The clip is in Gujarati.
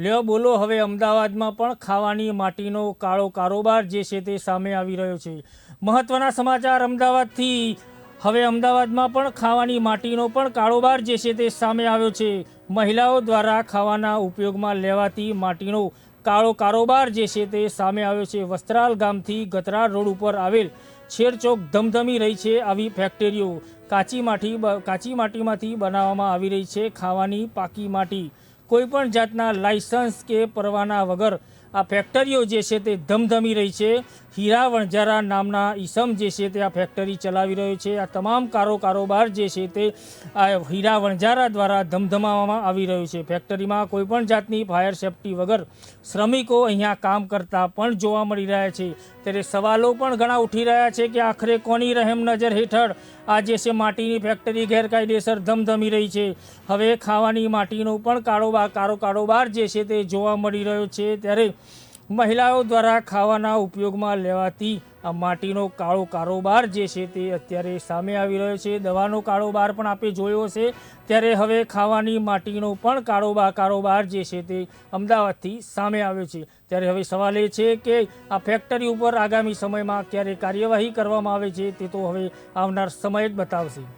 લ્યો, બોલો, હવે અમદાવાદમાં પણ ખાવાની માટીનો કાળો કારોબાર જે છે તે સામે આવી રહ્યો છે. મહત્વના સમાચાર અમદાવાદથી. હવે અમદાવાદમાં પણ ખાવાની માટીનો પણ કારોબાર જે છે તે સામે આવ્યો છે. મહિલાઓ દ્વારા ખાવાના ઉપયોગમાં લેવાતી માટીનો કાળો કારોબાર જે છે તે સામે આવ્યો છે. વસ્ત્રાલ ગામથી ગતરા રોડ ઉપર આવેલ છેરચોક ધમધમી રહી છે આવી ફેક્ટરીઓ. કાચી માટી કાચી માટીમાંથી બનાવવામાં આવી રહી છે ખાવાની પાકી માટી. કોઈપણ જાતના લાયસન્સ કે પરવાના વગર આ ફેક્ટરીઓ જે છે તે ધમધમી રહી છે. હીરા વણઝારા નામના ઈસમ જે છે તે આ ફેક્ટરી ચલાવી રહ્યો છે. આ તમામ કારો કારોબાર જે છે તે આ હીરા વણઝારા દ્વારા ધમધમાવવામાં આવી રહ્યું છે. ફેક્ટરીમાં કોઈપણ જાતની ફાયર સેફટી વગર શ્રમિકો અહીંયા કામ કરતા પણ જોવા મળી રહ્યા છે. ત્યારે સવાલો પણ ઘણા ઉઠી રહ્યા છે કે આખરે કોની રહેમ નજર હેઠળ આ જે છે માટીની ફેક્ટરી ગેરકાયદેસર ધમધમી રહી છે. હવે ખાવાની માટીનો પણ કારોબાર કારો કારોબાર જે છે તે જોવા મળી રહ્યો છે. ત્યારે મહિલાઓ દ્વારા ખાવાના ઉપયોગમાં લેવાતી આ માટીનો કાળો કારોબાર જે છે તે અત્યારે સામે આવી રહ્યો છે. દવાનો કારોબાર પણ આપે જોયો છે. ત્યારે હવે ખાવાની માટીનો પણ કારોબાર કારોબાર જે છે તે અમદાવાદથી સામે આવ્યો છે. ત્યારે હવે સવાલ એ છે કે આ ફેક્ટરી ઉપર આગામી સમયમાં ક્યારે કાર્યવાહી કરવામાં આવે છે તે તો હવે આવનાર સમય જ બતાવશે.